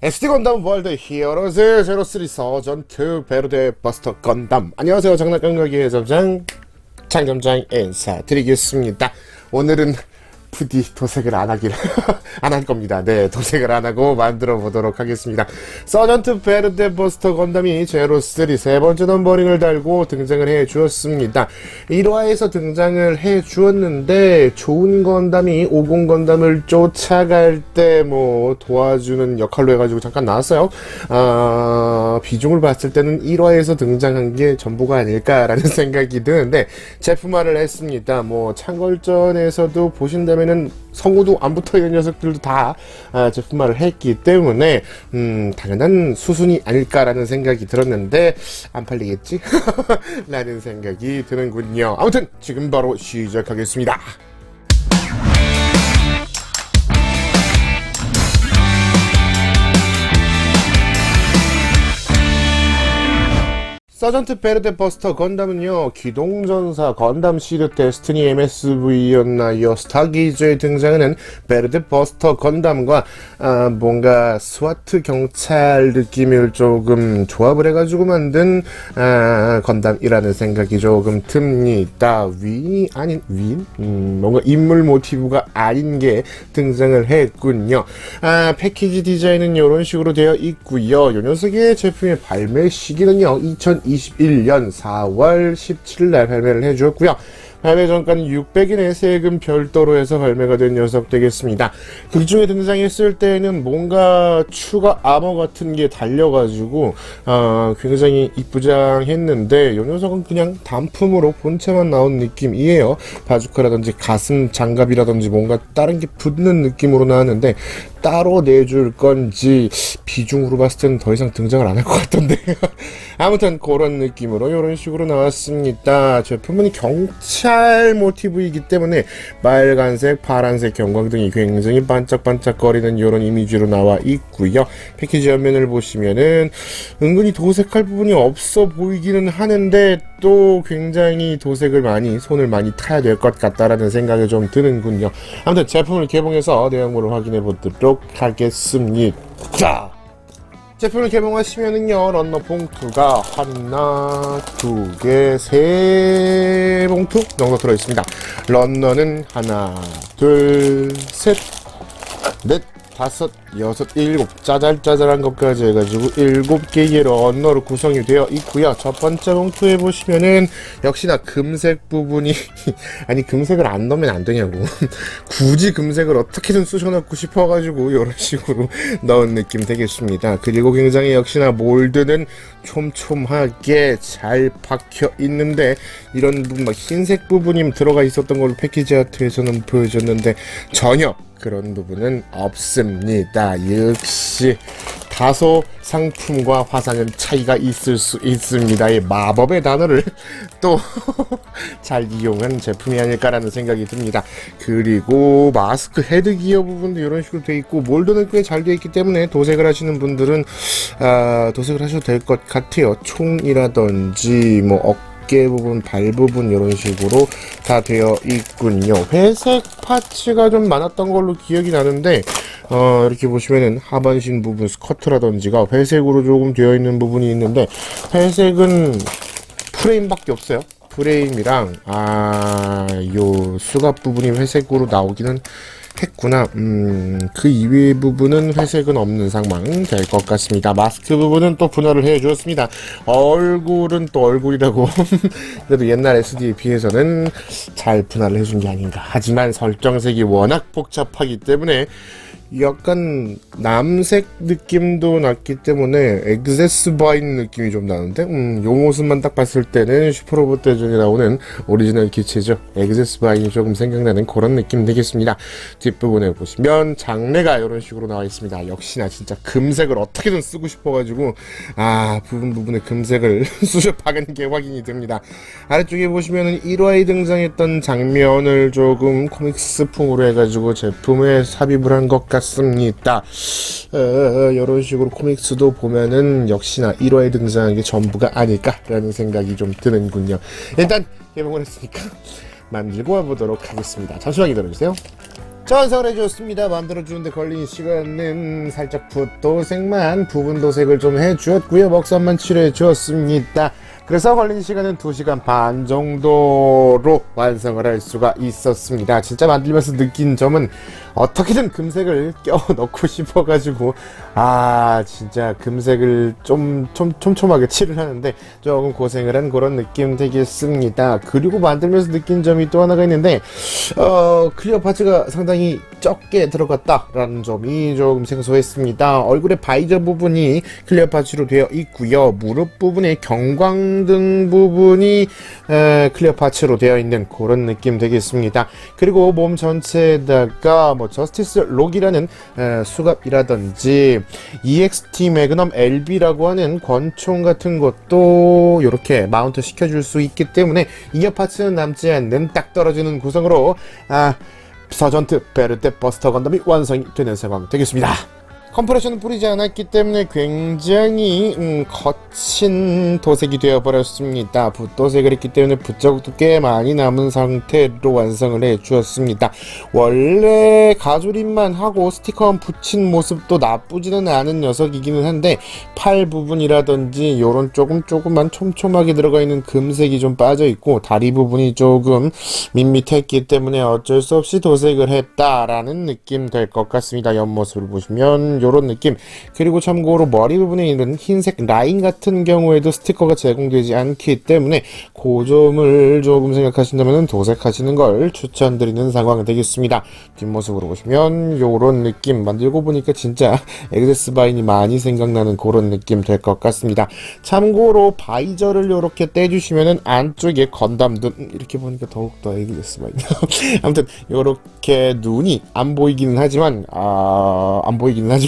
SD 건담 월드 히어로즈 제로3 서전투 베르데 버스터 건담. 안녕하세요. 장난감 가게의 점장 장점장 인사드리겠습니다. 오늘은 부디 도색을 안 하길 안 할 겁니다. 네 도색을 안 하고 만들어 보도록 하겠습니다. 서전투 베르데 버스터 건담이 제로3 세 번째 넘버링을 달고 등장을 해 주었습니다. 1화에서 등장을 해 주었는데 좋은 건담이 50 건담을 쫓아갈 때 뭐 도와주는 역할로 해가지고 잠깐 나왔어요. 아, 비중을 봤을 때는 1화에서 등장한 게 전부가 아닐까라는 생각이 드는데 제품화를 했습니다. 뭐 창걸전에서도 보신다면 은 성우도 안 붙어 있는 녀석들도 다 아, 제품화를 했기 때문에 음, 당연한 수순이 아닐까라는 생각이 들었는데 안 팔리겠지? 라는 생각이 드는군요. 아무튼 지금 바로 시작하겠습니다. 서전트 베르데 버스터 건담은요 기동전사 건담 시드 데스티니 MSV였나요 스타기즈에 등장하는 베르데 버스터 건담과 아, 뭔가 스와트 경찰 느낌을 조금 조합을 해가지고 만든 아, 건담이라는 생각이 조금 듭니다. 윈이 아닌 윈? 음, 뭔가 인물 모티브가 아닌 게 등장을 했군요. 아, 패키지 디자인은 이런 식으로 되어 있고요. 요 녀석의 제품의 발매 시기는요 2021년 4월 17일 날 발매를 해주었고요. 발매 전가는 600인의 세금 별도로 해서 발매가 된 녀석 되겠습니다. 극 중에 등장했을 때는 뭔가 추가 아머 같은 게 달려가지고 어, 굉장히 이쁘장했는데 이 녀석은 그냥 단품으로 본체만 나온 느낌이에요. 바주카라든지 가슴 장갑이라든지 뭔가 다른 게 붙는 느낌으로 나왔는데 따로 내줄 건지 비중으로 봤을 때는 더 이상 등장을 안 할 것 같던데. 아무튼 그런 느낌으로 이런 식으로 나왔습니다. 제품은 경찰 모티브이기 때문에 빨간색 파란색 경광등이 굉장히 반짝반짝거리는 이런 이미지로 나와 있고요. 패키지 옆면을 보시면은 은근히 도색할 부분이 없어 보이기는 하는데 또 굉장히 도색을 많이 손을 많이 타야 될 것 같다라는 생각이 좀 드는군요 아무튼 제품을 개봉해서 내용물을 확인해 보도록 하겠습니다. 제품을 개봉하시면은요 런너 봉투가 하나, 두 개, 세 봉투 정도 들어 있습니다. 런너는 하나, 둘, 셋, 넷, 다섯, 여섯, 일곱 짜잘짜잘한 것까지 해가지고 일곱 개의 런너로 구성이 되어 있고요. 첫 번째 봉투에 보시면은 역시나 금색 부분이 아니 금색을 안 넣으면 안 되냐고 굳이 금색을 어떻게든 쑤셔넣고 싶어가지고 이런 식으로 넣은 느낌 되겠습니다. 그리고 굉장히 역시나 몰드는 촘촘하게 잘 박혀 있는데 이런 부분 막 흰색 부분이 들어가 있었던 걸로 패키지 아트에서는 보여줬는데 전혀 그런 부분은 없습니다. 역시 다소 상품과 화상은 차이가 있을 수 있습니다. 이 마법의 단어를 또 잘 이용한 제품이 아닐까라는 생각이 듭니다. 그리고 마스크 헤드 기어 부분도 이런 식으로 돼 있고 몰드는 꽤 잘 돼 있기 때문에 도색을 하시는 분들은 아, 도색을 하셔도 될 것 같아요. 총이라든지 뭐 어. 어깨 부분, 발 부분 이런 식으로 다 되어 있군요. 회색 파츠가 좀 많았던 걸로 기억이 나는데 어, 이렇게 보시면은 하반신 부분 스커트라든지가 회색으로 조금 되어 있는 부분이 있는데 회색은 프레임밖에 없어요. 프레임이랑 아요 수갑 부분이 회색으로 나오기는 했구나. 음, 그 이외의 부분은 회색은 없는 상황 될 것 같습니다. 마스크 부분은 또 분할을 해 주었습니다. 얼굴은 또 얼굴이라고. 그래도 옛날 SD에 비해서는 잘 분할을 해준 게 아닌가. 하지만 설정색이 워낙 복잡하기 때문에 약간 남색 느낌도 났기 때문에 엑세스 바인 느낌이 좀 나는데? 음, 요 모습만 딱 봤을 때는 슈퍼로봇 대전에 나오는 오리지널 기체죠. 엑세스 바인이 조금 생각나는 그런 느낌 되겠습니다. 뒷부분에 보시면 장례가 이런 식으로 나와 있습니다. 역시나 진짜 금색을 어떻게든 쓰고 싶어가지고 아 부분 부분에 금색을 수줍하는 게 확인이 됩니다. 아래쪽에 보시면은 1화에 등장했던 장면을 조금 코믹스풍으로 해가지고 제품에 삽입을 한것 같 습니다. 어, 이런 식으로 코믹스도 보면은 역시나 1화에 등장한 게 전부가 아닐까라는 생각이 좀 드는군요. 일단 개봉을 했으니까 만들고 와보도록 하겠습니다. 잠시만 기다려주세요. 자, 완성을 해주었습니다. 만들어주는데 걸린 시간은 살짝 붓도색만, 부분 도색을 좀 해주었고요. 먹선만 칠해 주었습니다. 그래서 걸린 시간은 2시간 반 정도로 완성을 할 수가 있었습니다. 진짜 만들면서 느낀 점은 어떻게든 금색을 껴 넣고 싶어가지고, 아, 진짜 금색을 좀, 좀 촘촘하게 칠을 하는데 조금 고생을 한 그런 느낌 되겠습니다. 그리고 만들면서 느낀 점이 또 하나가 있는데, 어, 클리어 파츠가 상당히 적게 들어갔다 라는 점이 조금 생소했습니다. 얼굴의 바이저 부분이 클리어 파츠로 되어 있고요. 무릎 부분에 경광등 부분이 에, 클리어 파츠로 되어 있는 그런 느낌 되겠습니다. 그리고 몸 전체에다가 뭐 저스티스 록이라는 에, 수갑이라든지 EXT 매그넘 LB라고 하는 권총 같은 것도 이렇게 마운트 시켜줄 수 있기 때문에 이어 파츠는 남지 않는 딱 떨어지는 구성으로 아 서전트 베르테 버스터 건담이 완성이 되는 상황 되겠습니다. 컴프레션을 뿌리지 않았기 때문에 굉장히 음, 거친 도색이 되어버렸습니다. 붓도색을 했기 때문에 붓자국도 꽤 많이 남은 상태로 완성을 해 주었습니다. 원래 가조림만 하고 스티커만 붙인 모습도 나쁘지는 않은 녀석이기는 한데 팔 부분이라든지 요런 조금 조금만 촘촘하게 들어가 있는 금색이 좀 빠져 있고 다리 부분이 조금 밋밋했기 때문에 어쩔 수 없이 도색을 했다라는 느낌 될 것 같습니다. 옆모습을 보시면 요런 느낌 그리고 참고로 머리 부분에 있는 흰색 라인 같은 경우에도 스티커가 제공되지 않기 때문에 그 점을 조금 생각하신다면 도색하시는 걸 추천드리는 상황 되겠습니다. 뒷모습으로 보시면 요런 느낌 만들고 보니까 진짜 에그데스 바인이 많이 생각나는 그런 느낌 될 것 같습니다. 참고로 바이저를 요렇게 떼주시면은 안쪽에 건담 눈 이렇게 보니까 더욱더 에그데스 바인 아무튼 요렇게 눈이 안 보이기는 하지만 아, 안 보이기는 하지만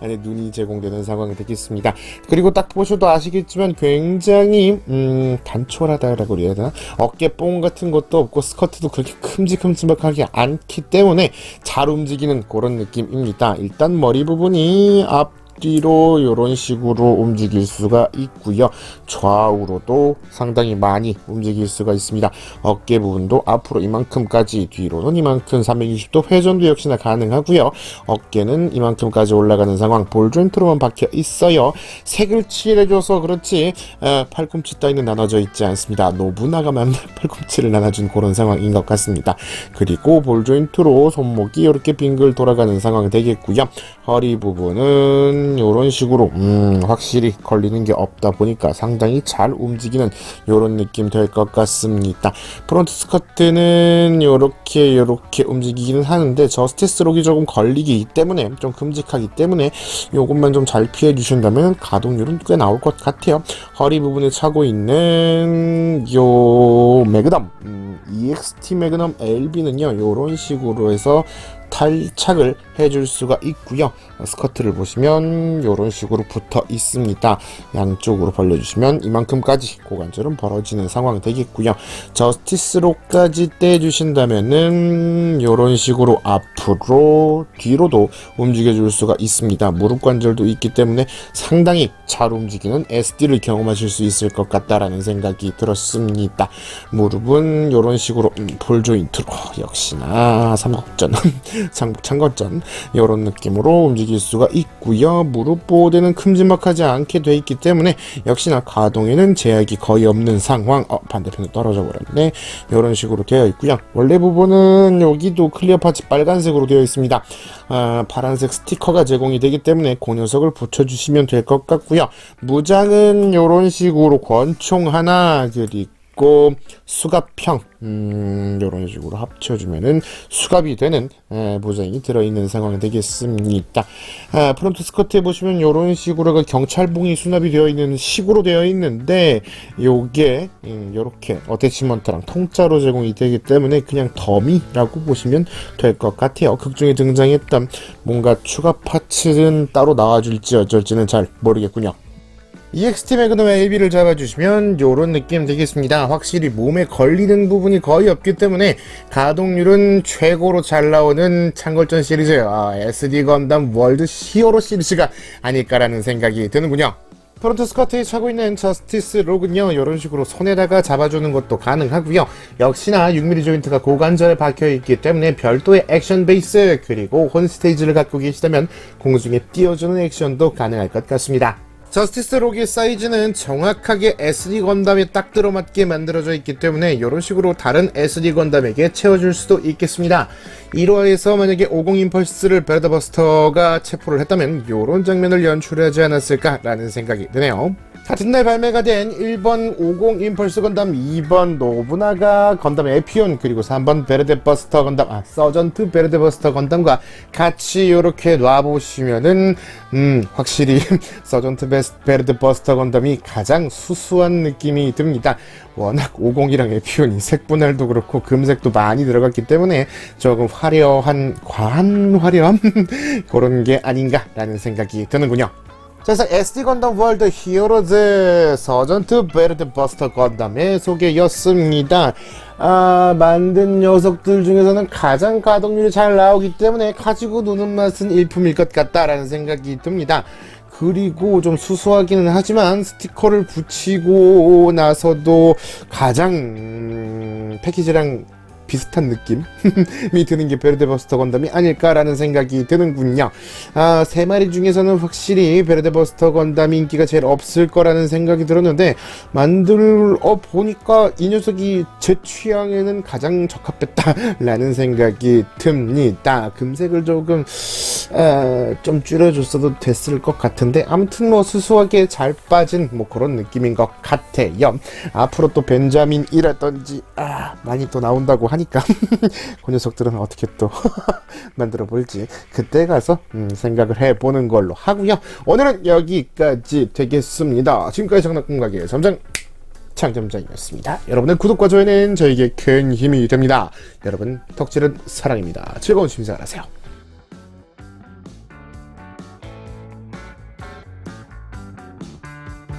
안에 눈이 제공되는 상황이 되겠습니다. 그리고 딱 보셔도 아시겠지만 굉장히 음, 단촐하다라고 해야 되나? 어깨뽕 같은 것도 없고 스커트도 그렇게 큼직큼직하지 않기 때문에 잘 움직이는 그런 느낌입니다. 일단 머리 부분이 앞 뒤로 이런 식으로 움직일 수가 있고요. 좌우로도 상당히 많이 움직일 수가 있습니다. 어깨 부분도 앞으로 이만큼까지 뒤로는 이만큼 360도 회전도 역시나 가능하고요. 어깨는 이만큼까지 올라가는 상황 볼 조인트로만 박혀 있어요. 색을 칠해줘서 그렇지 에, 팔꿈치 따위는 나눠져 있지 않습니다. 노부나가만 팔꿈치를 나눠준 그런 상황인 것 같습니다. 그리고 볼 조인트로 손목이 이렇게 빙글 돌아가는 상황이 되겠고요. 허리 부분은 이런 식으로 음, 확실히 걸리는 게 없다 보니까 상당히 잘 움직이는 이런 느낌 될 것 같습니다. 프론트 스커트는 이렇게 이렇게 움직이기는 하는데 저스티스 록이 조금 걸리기 때문에 좀 큼직하기 때문에 이것만 좀 잘 피해 주신다면 가동률은 꽤 나올 것 같아요. 허리 부분에 차고 있는 요 매그넘 음, EXT 매그넘 LB는요 이런 식으로 해서 탈착을 해줄 수가 있고요. 스커트를 보시면 이런 식으로 붙어 있습니다. 양쪽으로 벌려주시면 이만큼까지 고관절은 벌어지는 상황이 되겠고요. 저스티스로까지 떼주신다면은 이런 식으로 앞 으로 뒤로도 움직여줄 수가 있습니다. 무릎 관절도 있기 때문에 상당히 잘 움직이는 SD를 경험하실 수 있을 것 같다라는 생각이 들었습니다. 무릎은 이런 식으로 음, 볼 조인트로 역시나 삼국전 상북 창건전 이런 느낌으로 움직일 수가 있고요. 무릎 보호대는 큼지막하지 않게 돼 있기 때문에 역시나 가동에는 제약이 거의 없는 상황. 어, 반대편에 떨어져 버렸네. 이런 식으로 되어 있고요. 원래 부분은 여기도 클리어 파츠 빨간색 으로 되어 있습니다. 아, 파란색 스티커가 제공이 되기 때문에 그 녀석을 붙여주시면 될 것 같고요. 무장은 이런 식으로 권총 하나 그리고 있고 수갑형 음, 이런 식으로 합쳐주면은 수갑이 되는 에, 모자이 들어있는 상황이 되겠습니다. 아, 프론트 스커트에 보시면 이런 식으로 경찰봉이 수납이 되어 있는 식으로 되어 있는데 요게 이렇게 음, 어태치먼트랑 통짜로 제공이 되기 때문에 그냥 더미라고 보시면 될 것 같아요. 극중에 등장했던 뭔가 추가 파츠는 따로 나와줄지 어쩔지는 잘 모르겠군요. EXT 매그넘의 AB를 잡아주시면 요런 느낌 되겠습니다. 확실히 몸에 걸리는 부분이 거의 없기 때문에 가동률은 최고로 잘 나오는 창골전 시리즈 아, SD 건담 월드 히어로 시리즈가 아닐까라는 생각이 드는군요. 프론트 스커트에 차고 있는 저스티스 록은요 이런 식으로 손에다가 잡아주는 것도 가능하고요 역시나 6mm 조인트가 고관절에 박혀있기 때문에 별도의 액션 베이스 그리고 혼 스테이지를 갖고 계시다면 공중에 띄워주는 액션도 가능할 것 같습니다 저스티스 록의 사이즈는 정확하게 SD 건담에 딱 들어맞게 만들어져 있기 때문에 이런 식으로 다른 SD 건담에게 채워줄 수도 있겠습니다. 1화에서 만약에 50 임펄스를 베르더버스터가 체포를 했다면 이런 장면을 연출하지 않았을까라는 생각이 드네요. 같은 날 발매가 된 1번 50 임펄스 건담, 2번 노브나가 건담 에피온, 그리고 3번 베르데 버스터 건담, 아, 서전트 베르데 버스터 건담과 같이 이렇게 놔보시면은, 음, 확실히 서전트 베르데 버스터 건담이 가장 수수한 느낌이 듭니다. 워낙 50이랑 에피온이 색 분할도 그렇고 금색도 많이 들어갔기 때문에 조금 화려한, 과한 화려함? 그런 게 아닌가라는 생각이 드는군요. 자, 그래서 SD 건담 월드 히어로즈 서전트 베르드 버스터 건담의 소개였습니다. 아, 만든 녀석들 중에서는 가장 가동률이 잘 나오기 때문에 가지고 노는 맛은 일품일 것 같다라는 생각이 듭니다. 그리고 좀 수수하기는 하지만 스티커를 붙이고 나서도 가장 음, 패키지랑 비슷한 느낌이 드는 게 베르데버스터 건담이 아닐까라는 생각이 드는군요. 아, 세 마리 중에서는 확실히 베르데버스터 건담이 인기가 제일 없을 거라는 생각이 들었는데 만들어 보니까 이 녀석이 제 취향에는 가장 적합했다라는 생각이 듭니다. 금색을 조금 아, 좀 줄여줬어도 됐을 것 같은데 아무튼 뭐 수수하게 잘 빠진 뭐 그런 느낌인 것 같아요. 앞으로 또 벤자민이라든지 아 많이 또 나온다고 하니 까 그 녀석들은 어떻게 또 만들어 볼지 그때 가서 음, 생각을 해보는 걸로 하고요. 오늘은 여기까지 되겠습니다. 지금까지 장난꿈가게 점장 창점장이었습니다. 여러분의 구독과 좋아요는 저에게 큰 힘이 됩니다. 여러분 덕질은 사랑입니다. 즐거운 취미 생활하세요.